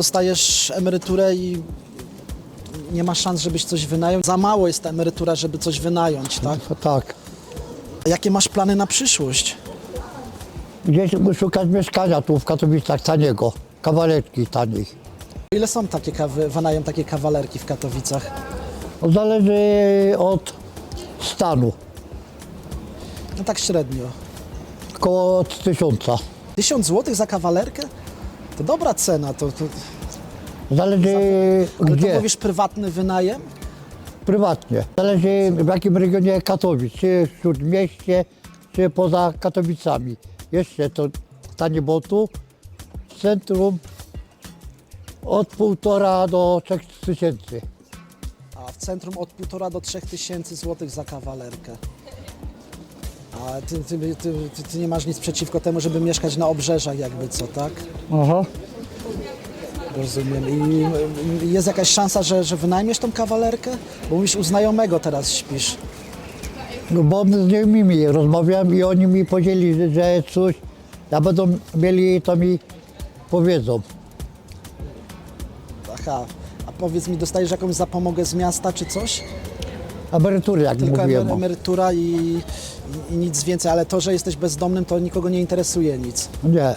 Dostajesz emeryturę i nie ma szans, żebyś coś wynajął. Za mało jest ta emerytura, żeby coś wynająć, tak? Tak. A Jakie masz plany na przyszłość? Gdzieś szukać mieszkania tu w Katowicach taniego, kawalerki taniej. Ile są takie kawy, wynajem takie kawalerki w Katowicach? No, Zależy od stanu. No tak średnio. Około tysiąca. Tysiąc złotych za kawalerkę? To dobra cena, to, to, Zależy ale to gdzie. mówisz prywatny wynajem? Prywatnie. Zależy w jakim regionie Katowic, czy w śródmieście, czy poza Katowicami. Jeszcze to tanie botu w centrum od półtora do trzech tysięcy. A w centrum od 1,5 do 3 tysięcy złotych za kawalerkę. A ty, ty, ty, ty, ty nie masz nic przeciwko temu, żeby mieszkać na obrzeżach jakby co, tak? Aha. Rozumiem. I y, jest jakaś szansa, że, że wynajmiesz tą kawalerkę? Bo mówisz, u znajomego teraz śpisz. No bo z nimi rozmawiam i oni mi powiedzieli, że coś, jak będą mieli, to mi powiedzą. Aha. A powiedz mi, dostajesz jakąś zapomogę z miasta czy coś? Emerytury, jak Tylko mówiłem. emer- emerytura i, i, nic więcej, ale to, że jesteś bezdomnym, to nikogo nie interesuje nic. Nie.